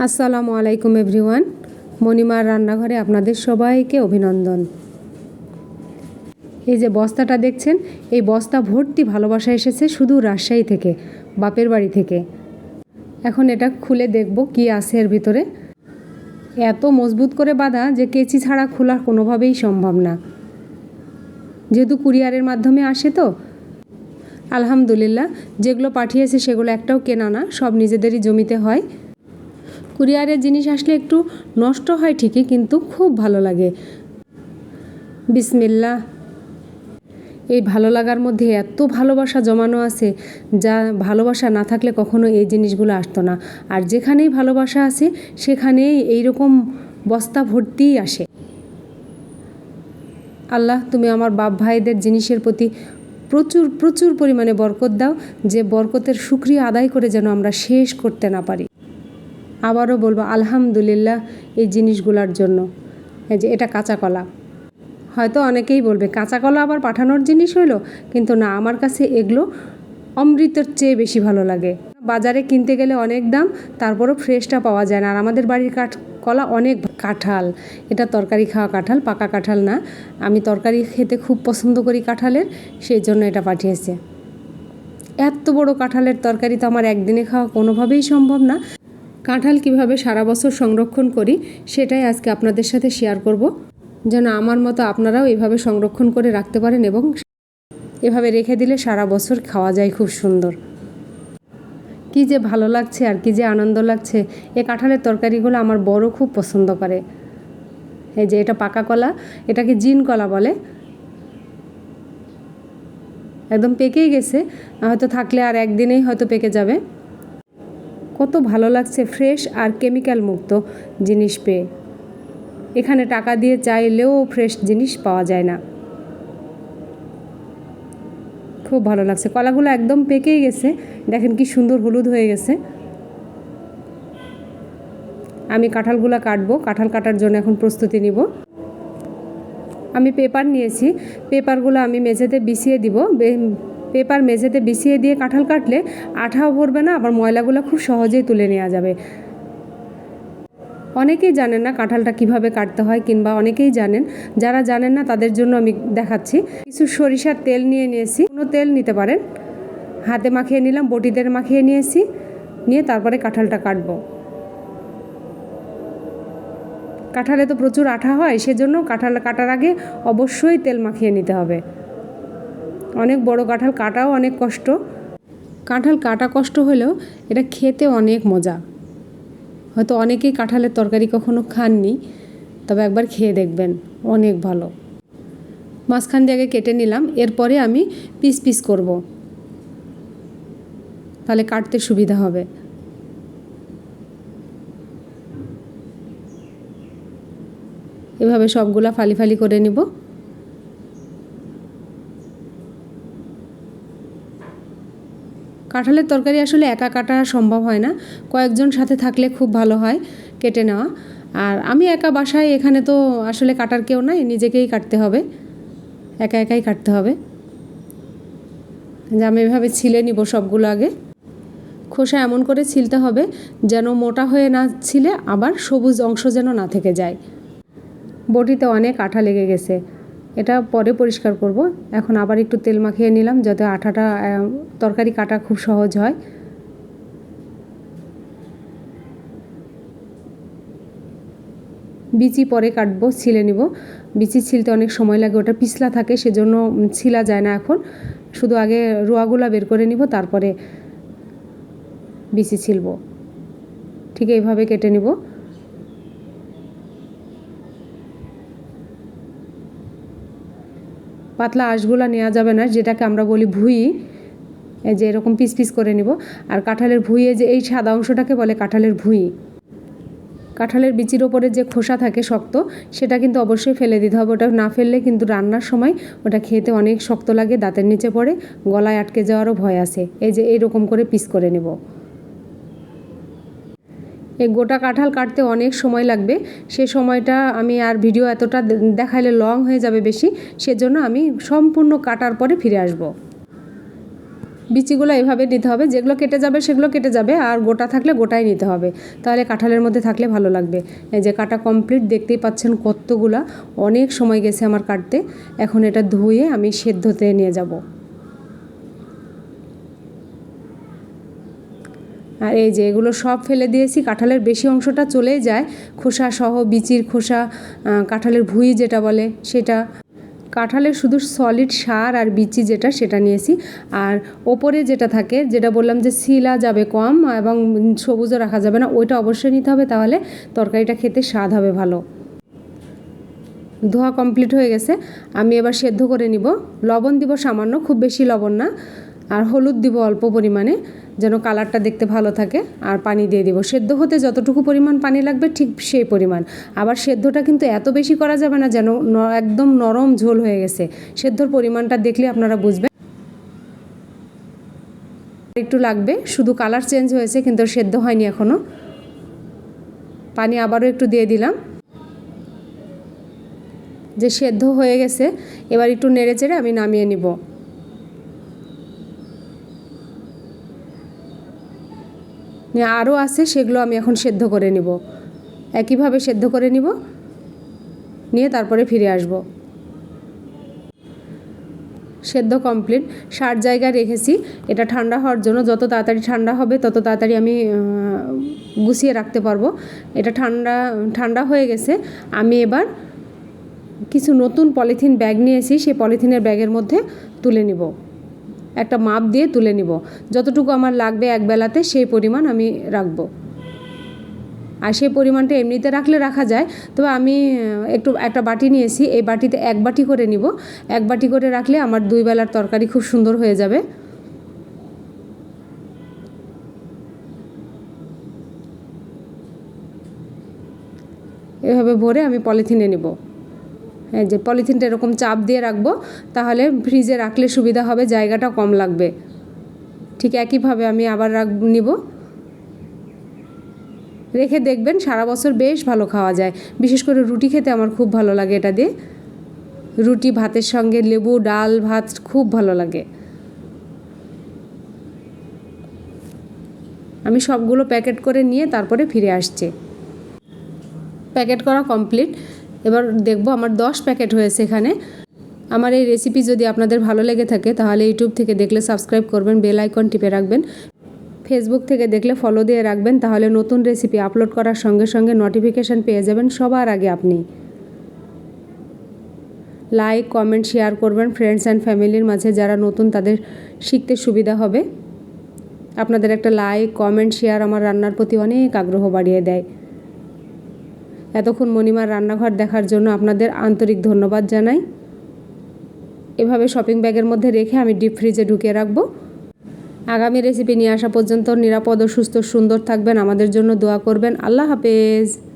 আসসালামু আলাইকুম এভরিওয়ান। মণিমার রান্নাঘরে আপনাদের সবাইকে অভিনন্দন। এই যে বস্তাটা দেখছেন, এই বস্তা ভর্তি ভালোবাসা এসেছে শুধু রাজশাহী থেকে, বাপের বাড়ি থেকে। এখন এটা খুলে দেখব কি আছে এর ভিতরে। এত মজবুত করে বাঁধা যে কেচি ছাড়া খোলা কোনোভাবেই সম্ভব না। যেহেতু কুরিয়ারের মাধ্যমে আসে তো। আলহামদুলিল্লাহ, যেগুলো পাঠিয়েছে সেগুলো একটাও কেনা না, সব নিজেদেরই জমিতে হয়। কুরিয়ারের জিনিস আসলে একটু নষ্ট হয় ঠিকই, কিন্তু খুব ভালো লাগে। বিসমিল্লা এই ভালো লাগার মধ্যে এত ভালোবাসা জমানো আছে, যা ভালোবাসা না থাকলে কখনো এই জিনিসগুলো আসতো না। আর যেখানেই ভালোবাসা আছে, সেখানেই এইরকম বস্তা ভর্তিই আসে। আল্লাহ, তুমি আমার বাপ ভাইদের জিনিসের প্রতি প্রচুর প্রচুর পরিমাণে বরকত দাও, যে বরকতের সুক্রিয়া আদায় করে যেন আমরা শেষ করতে না পারি। আবারও বলব, আলহামদুলিল্লাহ এই জিনিসগুলোর জন্য। এই যে এটা কাঁচা কলা। হয়তো অনেকেই বলবে, কাঁচা কলা আবার পাঠানোর জিনিস হইল? কিন্তু না, আমার কাছে এগুলো অমৃতের চেয়ে বেশি ভালো লাগে। বাজারে কিনতে গেলে অনেক দাম, তারপরও ফ্রেশটা পাওয়া যায় না। আর আমাদের বাড়ির কাঠ কলা অনেক কাঁঠাল, এটা তরকারি খাওয়া কাঁঠাল, পাকা কাঁঠাল না। আমি তরকারি খেতে খুব পছন্দ করি কাঁঠালের, সেই জন্য এটা পাঠিয়েছে। এত বড় কাঁঠালের তরকারি তো আমার একদিনে খাওয়া কোনোভাবেই সম্ভব না। কাঁঠাল কীভাবে সারা বছর সংরক্ষণ করি, সেটাই আজকে আপনাদের সাথে শেয়ার করব। যেন আমার মতো আপনারাও এভাবে সংরক্ষণ করে রাখতে পারেন এবং এভাবে রেখে দিলে সারা বছর খাওয়া যায় খুব সুন্দর। কি যে ভালো লাগছে আর কি যে আনন্দ লাগছে। এ কাঁঠালের তরকারিগুলো আমার বড় খুব পছন্দ করে। এই যে এটা পাকা কলা, এটাকে জিন কলা বলে। একদম পেকেই গেছে হয়তো থাকলে আর একদিনেই হয়তো পেকে যাবে। কত ভালো লাগছে ফ্রেশ আর কেমিক্যাল মুক্ত জিনিস পেয়ে। এখানে টাকা দিয়ে চাইলেও ফ্রেশ জিনিস পাওয়া যায় না। খুব ভালো লাগছে। কলাগুলো একদম পেকেই গেছে। দেখেন কি সুন্দর হলুদ হয়ে গেছে। আমি কাঁঠালগুলো কাটবো। কাঁঠাল কাটার জন্য এখন প্রস্তুতি নিব। আমি পেপার নিয়েছি। পেপারগুলো আমি মেঝেতে বিছিয়ে দিব। পেপার মেঝেতে বিছিয়ে দিয়ে কাঁঠাল কাটলে আঠাও ভরবে না, আবার ময়লাগুলো খুব সহজেই তুলে নেওয়া যাবে। অনেকেই জানেন না কাঁঠালটা কীভাবে কাটতে হয়, কিংবা অনেকেই জানেন, যারা জানেন না তাদের জন্য আমি দেখাচ্ছি। কিছু সরিষার তেল নিয়ে নিয়েছি, কোনো তেল নিতে পারেন। হাতে মাখিয়ে নিলাম, বটিদের মাখিয়ে নিয়েছি, নিয়ে তারপরে কাঁঠালটা কাটবো। কাঁঠালে তো প্রচুর আঠা হয়, সেজন্য কাঁঠাল কাটার আগে অবশ্যই তেল মাখিয়ে নিতে হবে। অনেক বড় কাঁঠাল কাটাও অনেক কষ্ট। কাঁঠাল কাটা কষ্ট হলেও এটা খেতে অনেক মজা। হয়তো অনেকেই কাঁঠালের তরকারি কখনো খাননি, তবে একবার খেয়ে দেখবেন, অনেক ভালো। মাঝখান দিয়ে আগে কেটে নিলাম, এরপরে আমি পিস পিস করব। তাহলে কাটতে সুবিধা হবে। এভাবে সবগুলা ফালি ফালি করে নিব। কাঁঠালের তরকারি আসলে একা কাটা সম্ভব হয় না। কয়েকজন সাথে থাকলে খুব ভালো হয় কেটে নেওয়া। আর আমি একা বাসায় এখানে তো আসলে কাটার কেউ নাই, নিজেকেই কাটতে হবে। একা একাই কাটতে হবে। যে আমি এভাবে ছিলে নিব সবগুলো আগে। খোসা এমন করে ছিলতে হবে যেন মোটা হয়ে না ছিলে আবার সবুজ অংশ যেন না থেকে যায়। বটিতে অনেক আঠা লেগে গেছে। এটা পরে পরিষ্কার করব। এখন আবার একটু তেল মাখিয়ে নিলাম যাতে আঠাটা তরকারি কাটা খুব সহজ হয়। বিচি পরে কাটবো, ছিলে নিব। বিচি ছিলতে অনেক সময় লাগে, ওটা পিছলা থাকে, সেজন্য ছিলা যায় না এখন। শুধু আগে রোয়াগুলা বের করে নিব, তারপরে বিচি ছিলব। ঠিক এইভাবে কেটে নিব। পাতলা আঁশগুলো নেওয়া যাবে না, যেটাকে আমরা বলি ভুই। যে এরকম পিস পিস করে নিব। আর কাঁঠালের ভুঁইয়ে যে এই সাদা অংশটাকে বলে কাঁঠালের ভুঁই। কাঁঠালের বিচির ওপরে যে খোসা থাকে শক্ত, সেটা কিন্তু অবশ্যই ফেলে দিতে হবে। ওটা না ফেললে কিন্তু রান্নার সময় ওটা খেতে অনেক শক্ত লাগে, দাঁতের নিচে পড়ে, গলায় আটকে যাওয়ারও ভয় আছে। এই যে এইরকম করে পিস করে নেব। এই গোটা কাঁঠাল কাটতে অনেক সময় লাগবে। সে সময়টা আমি আর ভিডিও এতটা দেখাইলে লং হয়ে যাবে বেশি। সেজন্য আমি সম্পূর্ণ কাটার পরে ফিরে আসব। বিচিগুলো এভাবে নিতে হবে। যেগুলো কেটে যাবে সেগুলো কেটে যাবে। আর গোটা থাকলে গোটাই নিতে হবে। তাহলে কাঁঠালের মধ্যে থাকলে ভালো লাগবে। যে কাটা কমপ্লিট, দেখতেই পাচ্ছেন কতগুলা। অনেক সময় গেছে আমার কাটতে। এখন এটা ধুয়ে আমি সেদ্ধতে নিয়ে যাব। আর এই যে এগুলো সব ফেলে দিয়েছি, কাঁঠালের বেশি অংশটা চলেই যায়। খোসা সহ বিচির খোসা কাঁঠালের ভুঁই যেটা বলে সেটা। কাঁঠালের শুধু সলিড সার আর বিচি যেটা, সেটা নিয়েছি। আর ওপরে যেটা থাকে, যেটা বললাম যে শিলা যাবে কম এবং সবুজও রাখা যাবে না, ওইটা অবশ্যই নিতে হবে তাহলে তরকারিটা খেতে স্বাদ হবে ভালো। ধোয়া কমপ্লিট হয়ে গেছে, আমি এবার সেদ্ধ করে নিব। লবণ দিব সামান্য, খুব বেশি লবণ না। আর হলুদ দিব অল্প পরিমাণে। যেন কালারটা দেখতে ভালো থাকে আর পানি দিয়ে দিব। সেদ্ধ হতে যতটুকু পরিমাণ পানি লাগবে ঠিক সেই পরিমাণ। আবার সেদ্ধটা কিন্তু এত বেশি করা যাবে না যেন একদম নরম ঝোল হয়ে গেছে। সেদ্ধর পরিমাণটা দেখলে আপনারা বুঝবেন। একটু লাগবে, শুধু কালার চেঞ্জ হয়েছে কিন্তু সেদ্ধ হয়নি এখনও পানি আবারও একটু দিয়ে দিলাম। যে সেদ্ধ হয়ে গেছে, এবার একটু নেড়ে চেড়ে আমি নামিয়ে নিব। আরও আছে, সেগুলো আমি এখন সেদ্ধ করে নিব। একইভাবে সেদ্ধ করে নিব, নিয়ে তারপরে ফিরে আসব। সেদ্ধ কমপ্লিট ষাট জায়গায় রেখেছি, এটা ঠান্ডা হওয়ার জন্য যত তাড়াতাড়ি ঠান্ডা হবে, তত তাড়াতাড়ি আমি গুছিয়ে রাখতে পারব। এটা ঠান্ডা ঠান্ডা হয়ে গেছে, আমি এবার কিছু নতুন পলিথিন ব্যাগ নিয়েছি সেই পলিথিনের ব্যাগের মধ্যে তুলে নিব। একটা মাপ দিয়ে তুলে নিব। যতটুকু আমার লাগবে এক বেলাতে সেই পরিমাণ আমি রাখব। আর সেই পরিমাণটা এমনিতে রাখলে রাখা যায়, তবে আমি একটু একটা বাটি নিয়েছি, এই বাটিতে এক বাটি করে নিব। এক বাটি করে রাখলে আমার দুই বেলার তরকারি খুব সুন্দর হয়ে যাবে। এভাবে ভরে আমি পলিথিনে নিব। যে পলিথিনটা এরকম চাপ দিয়ে রাখব, তাহলে ফ্রিজে রাখলে সুবিধা হবে, জায়গাটা কম লাগবে। ঠিক একইভাবে আমি আবার রাখ, নিব। রেখে দেখবেন সারা বছর বেশ ভালো খাওয়া যায়। বিশেষ করে রুটি খেতে আমার খুব ভালো লাগে এটা দিয়ে। রুটি, ভাতের সঙ্গে লেবু, ডাল, ভাত খুব ভালো লাগে। আমি সবগুলো প্যাকেট করে নিয়ে তারপরে ফিরে আসছি। প্যাকেট করা কমপ্লিট। এবার দেখব আমার দশ প্যাকেট হয়েছে এখানে। আমার এই রেসিপি যদি আপনাদের ভালো লেগে থাকে, তাহলে ইউটিউব থেকে দেখলে সাবস্ক্রাইব করবেন বেল আইকন টিপে রাখবেন। ফেসবুক থেকে দেখলে ফলো দিয়ে রাখবেন, তাহলে নতুন রেসিপি আপলোড করার সঙ্গে সঙ্গে নোটিফিকেশান পেয়ে যাবেন সবার আগে আপনি। লাইক কমেন্ট শেয়ার করবেন ফ্রেন্ডস অ্যান্ড ফ্যামিলির মাঝে যারা নতুন, তাদের শিখতে সুবিধা হবে। আপনাদের একটা লাইক কমেন্ট শেয়ার আমার রান্নার প্রতি অনেক আগ্রহ বাড়িয়ে দেয়। এতক্ষণ মণিমার রান্নাঘর দেখার জন্য আপনাদের আন্তরিক ধন্যবাদ জানাই। এভাবে শপিং ব্যাগের মধ্যে রেখে আমি ডিপ ফ্রিজে ঢুকিয়ে রাখব। আগামী রেসিপি নিয়ে আসা পর্যন্ত নিরাপদ ও সুস্থ সুন্দর থাকবেন। আমাদের জন্য দোয়া করবেন। আল্লাহ হাফেজ।